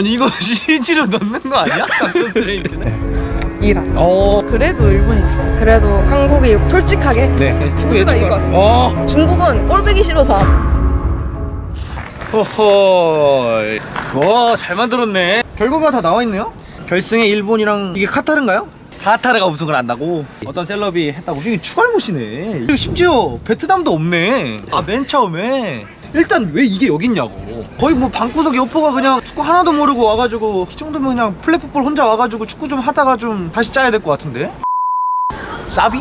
아니 이거 CG로 넣는 거 아니야? 스트레이트는? 이란. 어. 그래도 일본이죠. 그래도 한국이 솔직하게 네. 축구 예측. 이길 것 같습니다. 어. 중국은 꼴보기 싫어서 호호. 와, 잘 만들었네. 결과가 다 나와 있네요. 결승에 일본이랑 이게 카타르인가요? 카타르가 우승을 한다고? 어떤 셀럽이 했다고? 이게 추갈못이네. 심지어 베트남도 없네. 아, 맨 처음에. 일단 왜 이게 여기 있냐고. 거의 뭐 방구석 여포가 그냥 축구 하나도 모르고 와가지고 이 정도면 그냥 플랫풋볼 혼자 와가지고 축구 좀 하다가 좀 다시 짜야 될 것 같은데? 사비?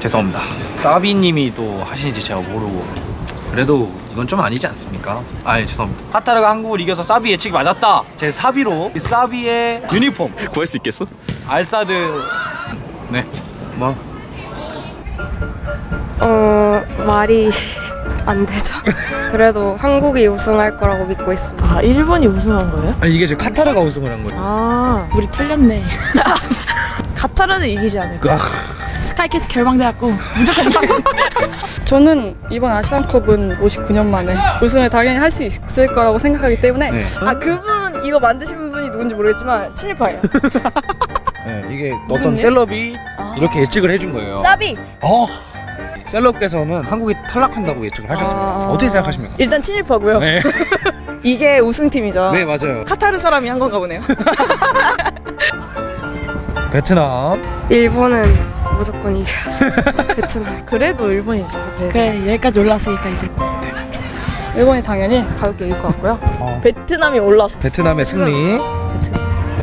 죄송합니다. 사비님이 또 하시는지 제가 모르고 그래도 이건 좀 아니지 않습니까? 아 예, 죄송합니다. 카타르가 한국을 이겨서 사비 예측이 맞았다. 제 사비로 이 사비의 유니폼 구할 수 있겠어? 알사드 네 뭐. 어 말이 안 되죠. 그래도 한국이 우승할 거라고 믿고 있습니다. 아 일본이 우승한 거예요? 아니 이게 지금 카타르가 우승을 한 거예요. 아 우리 틀렸네. 카타르는 이기지 않을까? 아, 스카이캐스 결방돼갖고 무조건 저는 이번 아시안컵은 59년 만에 우승을 당연히 할 수 있을 거라고 생각하기 때문에 네. 아 그분 이거 만드신 분이 누군지 모르겠지만 친일파예요. 네 이게 어떤 일? 셀럽이 이렇게 예측을 해준 거예요. 사비 어. 셀럽께서는 한국이 탈락한다고 예측을 하셨습니다. 아. 어떻게 생각하십니까? 일단 친일파고요. 네. 이게 우승팀이죠. 네 맞아요. 카타르 사람이 한 건가 보네요. 베트남. 일본은 무조건 이겨야죠. 베트남. 그래도 일본이죠. 그래도. 그래 여기까지 올랐으니까 이제 일본이 당연히 가볍게 이길 것 같고요. 어, 베트남이 올라서 베트남의 승리.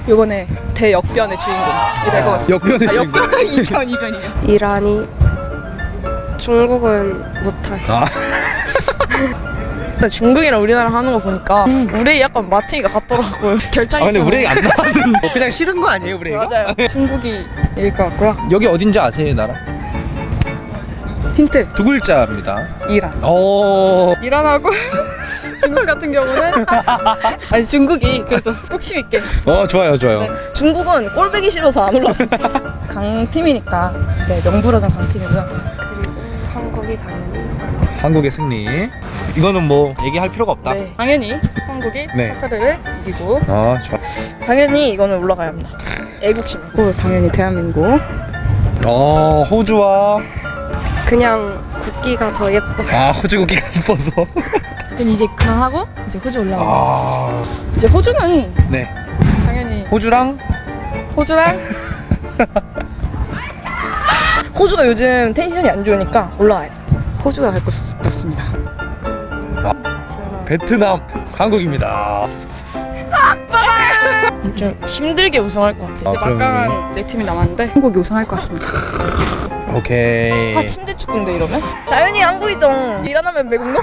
이번에 대역변의 주인공이 될 것 같습니다. 역변의 주인공. 이변 이변이요. 이란이 중국은 못하게. 아. 중국이랑 우리나라 하는 거 보니까 우리 약간 마틴이가 같더라고요. 결정이 아 근데 좀- 브레이크 안 나왔는데 그냥 싫은 거 아니에요 브레이크? 맞아요. 중국이 이길 것 같고요. 여기 어딘지 아세요 나라? 힌트 두 글자입니다. 이란. 오. 이란하고 중국 같은 경우는 아니 중국이 그래도 뚝심 있게 어 좋아요 좋아요. 중국은 꼴 보기 싫어서 안 좋겠어. 강팀이니까 네 명불허전 강팀이고요. 한국이 당연히 한국의 승리. 이거는 뭐 얘기할 필요가 없다. 네. 당연히 한국이 네. 카타르를 이기고 아 좋아. 당연히 이거는 올라가야 합니다. 애국심. 또 당연히 대한민국 어 호주와 그냥 국기가 더 예뻐. 아 호주 국기가 이뻐서. 그럼 이제 그만하고 이제 호주 올라가. 아 이제 호주는 네. 당연히 호주랑 호주랑 호주가 요즘 텐션이 안 좋으니까 돼. 호주가 갈 것 같습니다. 베트남 한국입니다. 좀 힘들게 우승할 것 같아. 아 막강한 네 팀이 남았는데 한국이 우승할 것 같습니다. 오케이. 아 침대 축구인데 이러면? 당연히 한국이죠. 일어나면 매국노?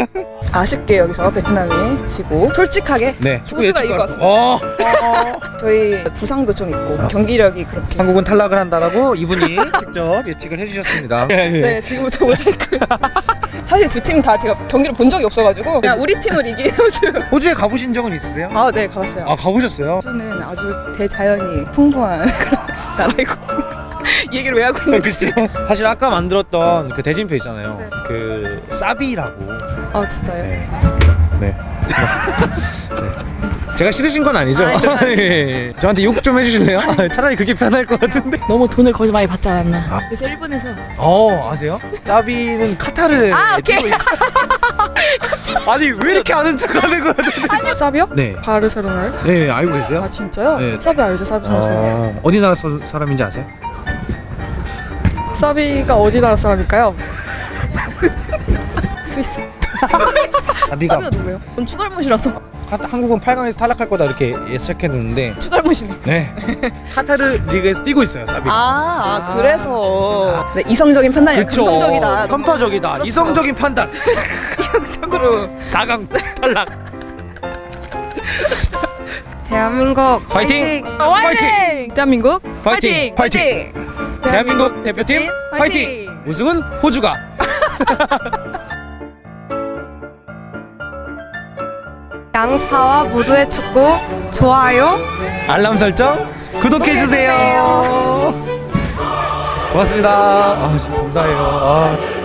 아쉽게 여기서 베트남이 지고 솔직하게 네. 축구 예측 이길 것 같습니다. 어. 저희 부상도 좀 있고 경기력이 그렇게 한국은 탈락을 한다라고 이분이 직접 예측을 해주셨습니다. 네 지금부터 모자이크 사실 두 팀 다 제가 경기를 본 적이 없어가지고 그냥 우리 팀을 이기는 호주 호주에 가보신 적은 있으세요? 아 네 가봤어요 아 가보셨어요? 호주는 아주 대자연이 풍부한 그런 나라이고 이 얘기를 왜 하고 있는지 그치. 사실 아까 만들었던 그 대진표 있잖아요. 네. 그 사비라고. 아 진짜요? 네. 네. 네. 제가 싫으신 건 아니죠? 아, 아니요. 예. 저한테 욕 좀 해주실래요? 차라리 그게 편할 것 같은데. 너무 돈을 거기서 많이 받지 않았나. 아. 그래서 일본에서 어 아세요? 사비는 카타르. 아, 오케이. 아니 왜 이렇게 아는 척 하는 거야? 사비요? 네. 바르셀로나요? 네 알고 계세요? 아 진짜요? 네. 사비 알죠 사비 선수. 아, 어디 나라 서- 사람인지 아세요? 사비가 어디 나라 사람일까요? 스위스. 아, 사비가 누구예요? 전 추갈못이라서 카- 한국은 8강에서 탈락할 거다 이렇게 예측해 뒀는데 추갈못이니까 네 카타르 리그에서 뛰고 있어요 사비가. 아, 아, 그래서 네, 이성적인 판단이 그쵸. 감성적이다 편파적이다. 그렇죠. 이성적인 판단. 이성적으로 4강 탈락. 대한민국 파이팅! 화이팅! 대한민국 파이팅! 파이팅! 대한민국 대표팀 파이팅! 우승은 호주가. 양사와 모두의 축구 좋아요. 알람 설정 구독해 주세요. 고맙습니다. 아, 감사해요. 아.